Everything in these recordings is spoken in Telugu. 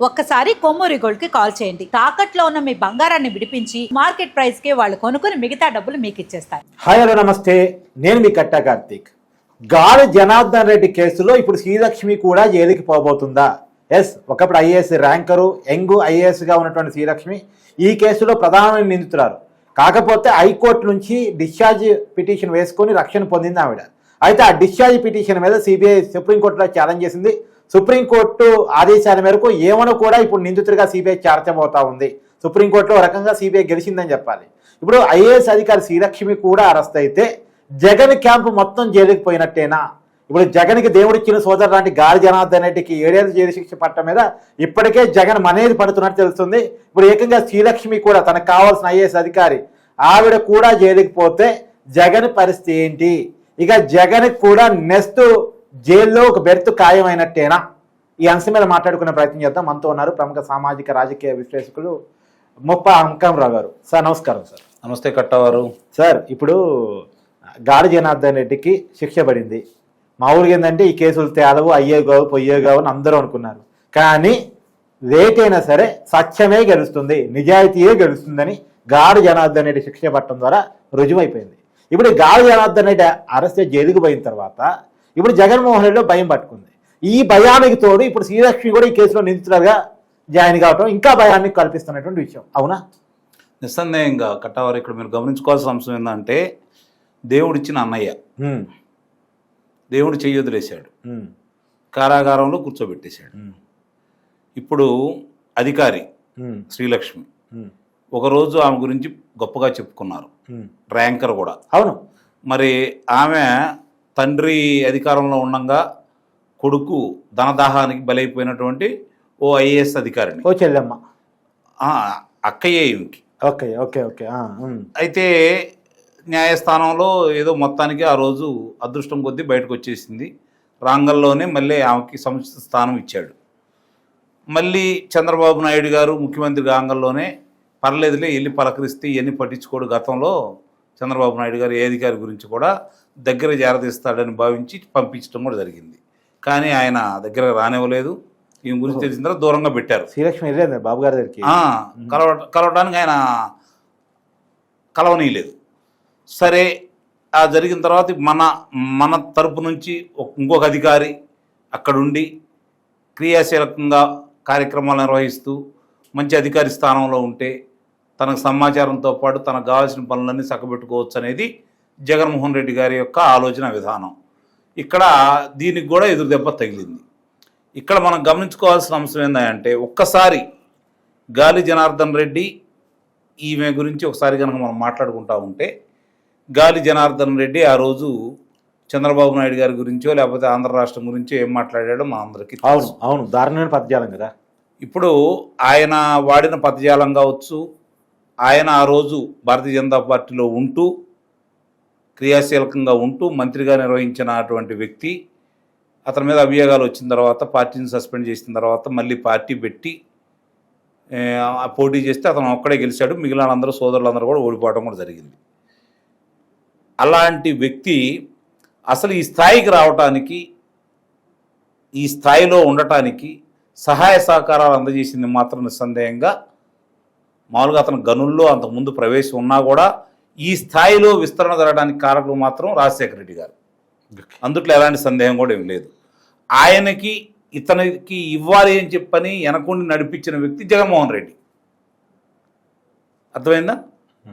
ఒక్కసారి కొమ్మూరి గోల్డ్కి కాల్ చేయండి. తాకట్లో ఉన్న మీ బంగారాన్ని విడిపించి మార్కెట్ ప్రైస్కి వాళ్ళు కొనుక్కుని మిగతా డబ్బులు మీకు ఇచ్చేస్తారు. హాయ్ హలో నమస్తే. నేను మీ కట్టా కార్తీక్. గాలి జనార్దన్ రెడ్డి కేసులో ఇప్పుడు శ్రీలక్ష్మి కూడా జైలుకి పోబోతుందా? ఎస్ ఒకప్పుడు ఐఏఎస్ ర్యాంకరు యంగ్ ఐఏఎస్గా ఉన్నటువంటి శ్రీలక్ష్మి ఈ కేసులో ప్రధానమైన నిందితురారు కాకపోతే హైకోర్టు నుంచి డిశ్చార్జ్ పిటిషన్ వేసుకొని రక్షణ పొందింది ఆవిడ. అయితే ఆ డిశ్చార్జ్ పిటిషన్ మీద సిబిఐ సుప్రీంకోర్టులో ఛాలెంజ్ చేసింది సుప్రీంకోర్టు ఆదేశాల మేరకు ఏమను కూడా ఇప్పుడు నిందితుడిగా సిబిఐ చేర్చబోతా ఉంది. సుప్రీంకోర్టులో రకంగా సిబిఐ గెలిచిందని చెప్పాలి. ఇప్పుడు ఐఏఎస్ అధికారి శ్రీలక్ష్మి కూడా అరెస్ట్ అయితే జగన్ క్యాంపు మొత్తం జైలుకి పోయినట్టేనా? ఇప్పుడు జగన్కి దేవుడిచ్చిన సోదరు లాంటి గాలి జనార్దన్ రెడ్డికి ఏడేళ్ళ జైలు శిక్ష పట్టడం మీద ఇప్పటికే జగన్ మనేది పడుతున్నట్టు తెలుస్తుంది. ఇప్పుడు ఏకంగా శ్రీలక్ష్మి కూడా తనకు కావాల్సిన ఐఏఎస్ అధికారి ఆవిడ కూడా జైలుకి పోతే జగన్ పరిస్థితి ఏంటి? ఇక జగన్ కూడా నెక్స్ట్ జైల్లో ఒక బెర్త్ ఖాయమైనట్టేనా? ఈ అంశం మీద మాట్లాడుకునే ప్రయత్నం చేద్దాం. మనతో ఉన్నారు ప్రముఖ సామాజిక రాజకీయ విశ్లేషకులు ముప్ప అంకంరావు గారు. సార్ నమస్కారం సార్. నమస్తే కట్టవారు. సార్ ఇప్పుడు గాడి జనార్దన్ రెడ్డికి శిక్ష పడింది. మామూలుగా ఏంటంటే ఈ కేసులు తేలవు అయ్యే కావు పొయ్యే కావు అని అందరూ అనుకున్నారు. కానీ రేట్ అయినా సరే సత్యమే గెలుస్తుంది నిజాయితీయే గెలుస్తుందని గాడి జనార్దన్ రెడ్డి శిక్ష పట్టడం ద్వారా రుజువైపోయింది. ఇప్పుడు గాడి జనార్దన్ రెడ్డి అరెస్ట్ జైలుకు పోయిన తర్వాత ఇప్పుడు జగన్మోహన్ రెడ్డిలో భయం పట్టుకుంది ఈ భయానికి తోడు ఇప్పుడు శ్రీలక్ష్మి కూడా ఈ కేసులో నిందితులుగా జాయిన్ కావటం ఇంకా భయాన్ని కల్పిస్తున్నటువంటి విషయం అవునా నిస్సందేహంగా కట్టవారు ఇక్కడ మీరు గమనించుకోవాల్సిన అంశం ఏంటంటే దేవుడిచ్చిన అన్నయ్య. దేవుడు చెయ్యి వదిలేశాడు హ్మ్. కారాగారంలో కూర్చోబెట్టేశాడు. ఇప్పుడు అధికారి. శ్రీలక్ష్మి. ఒకరోజు ఆమె గురించి గొప్పగా చెప్పుకున్నారు. ర్యాంకర్ కూడా అవును మరి ఆమె తండ్రి అధికారంలో ఉండగా కొడుకు ధనదాహానికి బలైపోయినటువంటి ఓ ఐఏఎస్ అధికారిని. ఓ చెల్లెమ్మ. అక్కయ్యే ఈమెకి ఓకే ఓకే ఓకే. అయితే న్యాయస్థానంలో ఏదో మొత్తానికి ఆ రోజు అదృష్టం కొద్దీ బయటకు వచ్చేసింది రాంగల్లోనే మళ్ళీ ఆమెకి సముచిత స్థానం ఇచ్చాడు. మళ్ళీ చంద్రబాబు నాయుడు గారు ముఖ్యమంత్రి రాంగల్లోనే పర్లేదులే వెళ్ళి పలకరిస్తే ఇవన్నీ పట్టించుకోడు. గతంలో చంద్రబాబు నాయుడు గారు ఏ అధికారి గురించి కూడా దగ్గర జారదీస్తాడని భావించి పంపించడం కూడా జరిగింది. కానీ ఆయన దగ్గర రానివ్వలేదు. ఈమె గురించి తెలిసిన తర్వాత దూరంగా పెట్టారు. శ్రీలక్ష్మి వెళ్ళలేదు బాబు గారి దగ్గరికి? కలవ కలవడానికి ఆయన కలవనీయలేదు. సరే ఆ జరిగిన తర్వాత మన మన తరపు నుంచి ఒక- ఇంకొక అధికారి అక్కడుండి క్రియాశీలకంగా కార్యక్రమాలు నిర్వహిస్తూ మంచి అధికారి స్థానంలో ఉంటే తనకు సమాచారంతో పాటు తనకు కావాల్సిన పనులన్నీ చక్కబెట్టుకోవచ్చు అనేది జగన్మోహన్ రెడ్డి గారి యొక్క ఆలోచన విధానం. ఇక్కడ దీనికి కూడా ఎదురు దెబ్బ తగిలింది. ఇక్కడ మనం గమనించుకోవాల్సిన అంశం ఏంటంటే ఒక్కసారి గాలి జనార్దన్ రెడ్డి ఈమె గురించి ఒకసారి కనుక మనం మాట్లాడుకుంటా ఉంటే గాలి జనార్దన్ రెడ్డి ఆ రోజు చంద్రబాబు నాయుడు గారి గురించో లేకపోతే ఆంధ్ర రాష్ట్రం గురించో ఏం మాట్లాడాడో మా అందరికీ. అవును అవును దారుణమైన పదజాలం కదా. ఇప్పుడు ఆయన వాడిన పదజాలం కావచ్చు ఆయన ఆ రోజు భారతీయ జనతా పార్టీలో ఉంటూ క్రియాశీలకంగా ఉంటూ మంత్రిగా నిర్వహించినటువంటి వ్యక్తి అతని మీద అభియోగాలు వచ్చిన తర్వాత పార్టీని సస్పెండ్ చేసిన తర్వాత మళ్ళీ పార్టీ పెట్టి పోటీ చేస్తే అతను ఒక్కడే గెలిచాడు. మిగిలిన అందరూ సోదరులందరూ కూడా ఓడిపోవడం కూడా జరిగింది. అలాంటి వ్యక్తి అసలు ఈ స్థాయికి రావటానికి ఈ స్థాయిలో ఉండటానికి సహాయ సహకారాలు అందజేసింది మాత్రం నిస్సందేహంగా. మామూలుగా అతను గనుల్లో అంతకుముందు ప్రవేశం ఉన్నా కూడా ఈ స్థాయిలో విస్తరణ జరగడానికి కారకులు మాత్రం రాజశేఖర రెడ్డి గారు. అందుట్లో ఎలాంటి సందేహం కూడా ఏం లేదు. ఆయనకి ఇతనికి ఇవ్వాలి అని చెప్పని వెనకుండి నడిపించిన వ్యక్తి జగన్మోహన్ రెడ్డి. అర్థమైందా?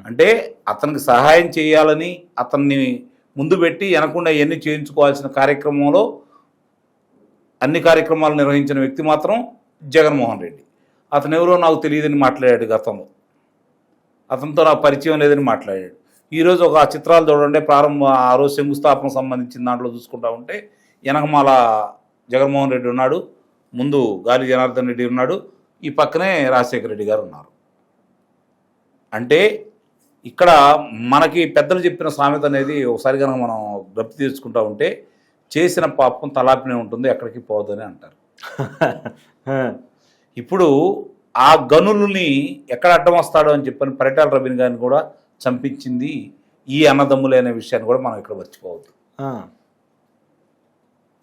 అంటే అతనికి సహాయం చేయాలని అతన్ని ముందు పెట్టి వెనకుండా ఇవన్నీ చేయించుకోవాల్సిన కార్యక్రమంలో అన్ని కార్యక్రమాలు నిర్వహించిన వ్యక్తి మాత్రం జగన్మోహన్ రెడ్డి. అతను ఎవరో నాకు తెలియదని మాట్లాడాడు గతంలో. అతనితో నాకు పరిచయం లేదని మాట్లాడాడు. ఈరోజు ఒక చిత్రాలు చూడండి ప్రారంభ ఆ రోజు శంకుస్థాపన సంబంధించిన దాంట్లో చూసుకుంటా ఉంటే వెనకమాల జగన్మోహన్ రెడ్డి ఉన్నాడు ముందు గాలి జనార్దన్ రెడ్డి ఉన్నాడు ఈ పక్కనే రాజశేఖర రెడ్డి గారు ఉన్నారు. అంటే ఇక్కడ మనకి పెద్దలు చెప్పిన సామెత అనేది ఒకసారి కనుక మనం గప్తి తీర్చుకుంటా ఉంటే చేసిన పాపం తలాపినే ఉంటుంది ఎక్కడికి పోదని అంటారు. ఇప్పుడు ఆ గనులని ఎక్కడ అడ్డం వస్తాడో అని చెప్పని పరిటాల రబీన్ గారిని కూడా చంపించింది ఈ అన్నదమ్ములే అనే విషయాన్ని కూడా మనం ఇక్కడ మర్చిపోవద్దు.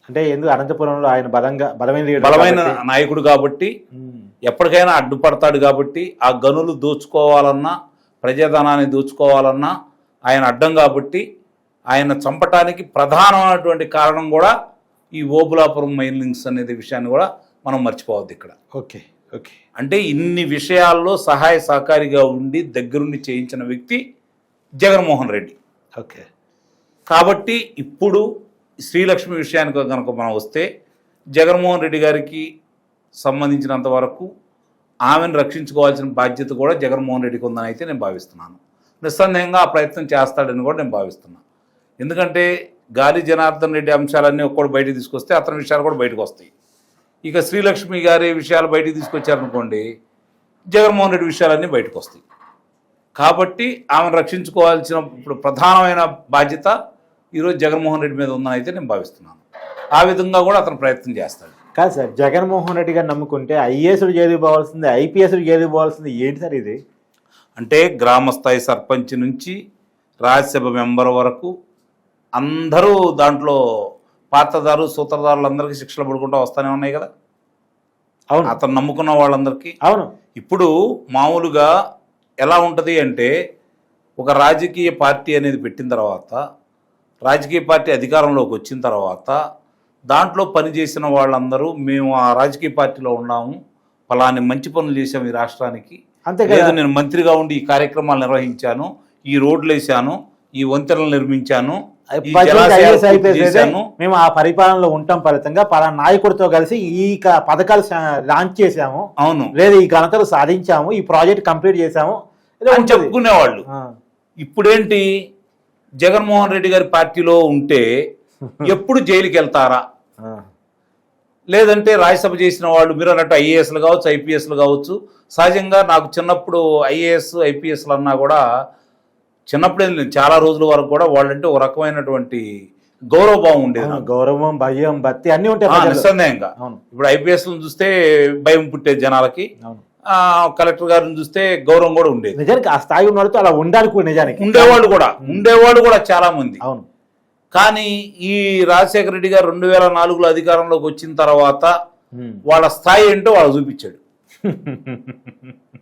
అంటే ఎందుకు అనంతపురంలో ఆయన బలంగా బలమైన బలమైన నాయకుడు కాబట్టి ఎప్పటికైనా అడ్డుపడతాడు కాబట్టి ఆ గనులు దోచుకోవాలన్నా ప్రజాధనాన్ని దోచుకోవాలన్నా ఆయన అడ్డం కాబట్టి ఆయన చంపటానికి ప్రధానమైనటువంటి కారణం కూడా ఈ ఓబులాపురం మైనింగ్స్ అనేది విషయాన్ని కూడా మనం మర్చిపోవద్దు ఇక్కడ. ఓకే. అంటే ఇన్ని విషయాల్లో సహాయ సహకారిగా ఉండి దగ్గరుండి చేయించిన వ్యక్తి జగన్మోహన్ రెడ్డి. ఓకే. కాబట్టి ఇప్పుడు శ్రీలక్ష్మి విషయానికి కనుక మనం వస్తే జగన్మోహన్ రెడ్డి గారికి సంబంధించినంత వరకు ఆమెను రక్షించుకోవాల్సిన బాధ్యత కూడా జగన్మోహన్ రెడ్డికి ఉందని అయితే నేను భావిస్తున్నాను. నిస్సందేహంగా ఆ ప్రయత్నం చేస్తాడని కూడా నేను భావిస్తున్నాను ఎందుకంటే గాలి జనార్దన్ రెడ్డి అంశాలన్నీ ఒక్కడు బయటకు తీసుకొస్తే అతని విషయాలు కూడా బయటకు వస్తాయి. ఇక శ్రీలక్ష్మి గారి విషయాలు బయటకు తీసుకొచ్చారనుకోండి జగన్మోహన్ రెడ్డి విషయాలన్నీ బయటకు వస్తాయి కాబట్టి ఆమెను రక్షించుకోవాల్సిన ఇప్పుడు ప్రధానమైన బాధ్యత ఈరోజు జగన్మోహన్ రెడ్డి మీద ఉందని అయితే నేను భావిస్తున్నాను. ఆ విధంగా కూడా అతను ప్రయత్నం చేస్తాడు. కాదు సార్ జగన్మోహన్ రెడ్డి గారు నమ్ముకుంటే ఐఏఎస్డు జైలుకి పోవాల్సింది ఐపీఎస్డు జైలుకి పోవాల్సింది ఏంటి సార్ ఇది? అంటే గ్రామ స్థాయి సర్పంచ్ నుంచి రాజ్యసభ మెంబర్ వరకు అందరూ దాంట్లో పాత్రదారు సూత్రధారులందరికీ శిక్షలు పడుకుంటూ వస్తూనే ఉన్నాయి కదా? అవును. అతను నమ్ముకున్న వాళ్ళందరికీ? అవును. ఇప్పుడు మామూలుగా ఎలా ఉంటుంది అంటే ఒక రాజకీయ పార్టీ అనేది పెట్టిన తర్వాత రాజకీయ పార్టీ అధికారంలోకి వచ్చిన తర్వాత దాంట్లో పనిచేసిన వాళ్ళందరూ మేము ఆ రాజకీయ పార్టీలో ఉన్నాము ఫలాని మంచి పనులు చేశాము ఈ రాష్ట్రానికి. అంతే లేదు కదా నేను మంత్రిగా ఉండి ఈ కార్యక్రమాలు నిర్వహించాను ఈ రోడ్లు వేసాను ఈ వంతెనలు నిర్మించాను మేము ఆ పరిపాలనలో ఉంటాం ఫలితంగా. పలానా నాయకుడితో కలిసి ఈ పథకాలు లాంచ్ చేశాము. అవును. లేదా ఈ ఘనతలు సాధించాము. ఈ ప్రాజెక్ట్ కంప్లీట్ ఏదో అని. చెప్పుకునేవాళ్ళు. ఇప్పుడేంటి? జగన్మోహన్ రెడ్డి గారి పార్టీలో ఉంటే ఎప్పుడు జైలుకి వెళ్తారా లేదంటే రాజ్యసభ చేసిన వాళ్ళు మీరు అన్నట్టు ఐఏఎస్లు కావచ్చు ఐపీఎస్లు కావచ్చు సహజంగా నాకు చిన్నప్పుడు ఐఏఎస్ ఐపీఎస్లు అన్నా కూడా చిన్నప్పుడే చాలా రోజుల వరకు కూడా వాళ్ళంటే ఒక రకమైనటువంటి గౌరవభావం ఉండేది. గౌరవం భయం భక్తి అన్ని ఉంటాయి. నిస్సందేహంగా. అవును. ఇప్పుడు ఐపీఎస్లను చూస్తే భయం పుట్టేది జనాలకి కలెక్టర్ గారిని చూస్తే గౌరవం కూడా ఉండేది. నిజానికి ఆ స్థాయి ఉన్నవాడితో అలా ఉండాలి కూడా నిజానికి. ఉండేవాళ్ళు కూడా ఉండేవాళ్ళు కూడా చాలా మంది. అవును. కానీ ఈ రాజశేఖర రెడ్డి గారు రెండు వేల నాలుగులో అధికారంలోకి వచ్చిన తర్వాత. వాళ్ళ స్థాయి ఏంటో వాళ్ళు చూపించాడు.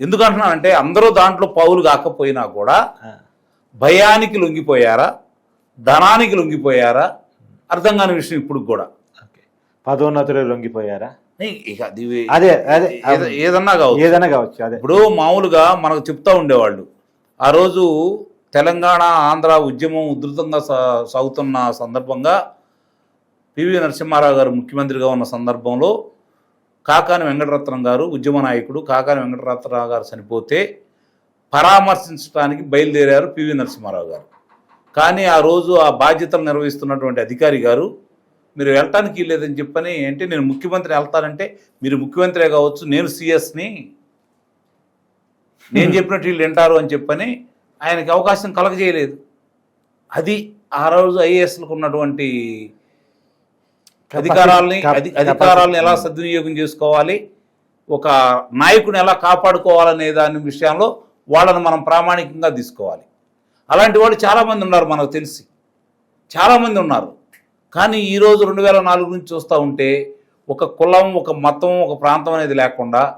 ఎందుకంటున్నానంటే అందరూ దాంట్లో పౌలు కాకపోయినా కూడా భయానికి లొంగిపోయారా? ధనానికి లొంగిపోయారా? అర్థం కాని విషయం ఇప్పుడు కూడా. పదోన్నతులు లొంగిపోయారా? ఇక అది అదే అదే ఏద- ఏదన్నా కావచ్చు. ఏదైనా కావచ్చు అదే. ఇప్పుడు మామూలుగా మనకు చెప్తా ఉండేవాళ్ళు. ఆ రోజు తెలంగాణ ఆంధ్ర ఉద్యమం ఉధృతంగా సాగుతున్న సందర్భంగా పివి నరసింహారావు గారు ముఖ్యమంత్రిగా ఉన్న సందర్భంలో కాకాని వెంకటరత్నం గారు ఉద్యమ నాయకుడు కాకాని వెంకటరత్నరావు గారు చనిపోతే పరామర్శించడానికి బయలుదేరారు పివి నరసింహారావు గారు. కానీ ఆ రోజు ఆ బాధ్యతలు నిర్వహిస్తున్నటువంటి అధికారి గారు మీరు వెళ్ళటానికి లేదని చెప్పని అంటే నేను ముఖ్యమంత్రి వెళ్తానంటే మీరు ముఖ్యమంత్రే కావచ్చు నేను సిఎస్ని నేను చెప్పినట్టు వీళ్ళు వింటారు అని చెప్పని ఆయనకి అవకాశం కలగజేయలేదు. అది ఆ రోజు ఐఏఎస్లకు ఉన్నటువంటి అధికారాలని అధి- అధికారాలను ఎలా సద్వినియోగం చేసుకోవాలి? ఒక నాయకుని ఎలా కాపాడుకోవాలనే దాని విషయంలో వాళ్ళని మనం ప్రామాణికంగా తీసుకోవాలి. అలాంటి వాళ్ళు చాలామంది ఉన్నారు మనకు తెలిసి. చాలామంది ఉన్నారు. కానీ ఈరోజు రెండు వేల నాలుగు నుంచి చూస్తూ ఉంటే ఒక కులం ఒక మతం ఒక ప్రాంతం అనేది లేకుండా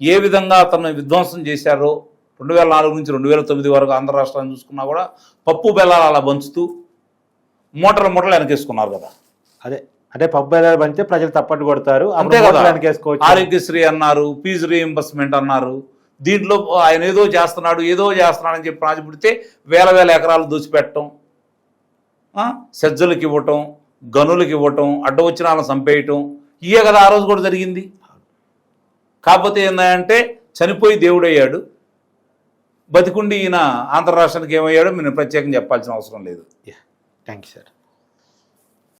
ఏ విధంగా అతను విధ్వంసం చేశారో రెండు వేల నాలుగు నుంచి రెండు వేల తొమ్మిది వరకు ఆంధ్ర రాష్ట్రాన్ని చూసుకున్నా కూడా పప్పు బెల్లాలు అలా పంచుతూ మూటలు మూటలు వెనకేసుకున్నారు కదా. అదే. అంటే పబ్బు బెల్లాలు పంచితే ప్రజలు తప్పట్టు కొడతారు. అంతే కదా. ఆరోగ్యశ్రీ అన్నారు ఫీజు రీఎంబర్స్మెంట్ అన్నారు. దీంట్లో ఆయన ఏదో చేస్తున్నాడు ఏదో చేస్తున్నాడు అని చెప్పి రాజు పుడితే వేల వేల ఎకరాలు దోచిపెట్టడం సజ్జలకు ఇవ్వటం గనులకు ఇవ్వటం అడ్డ వచ్చిన వాళ్ళని చంపేయటం ఇయే కదా ఆ రోజు కూడా జరిగింది. కాకపోతే ఏంటంటే చనిపోయి దేవుడయ్యాడు. బతికుండి ఈయన ఆంధ్ర రాష్ట్రానికి ఏమయ్యాడో నేను ప్రత్యేకంగా చెప్పాల్సిన అవసరం లేదు. Thank you sir.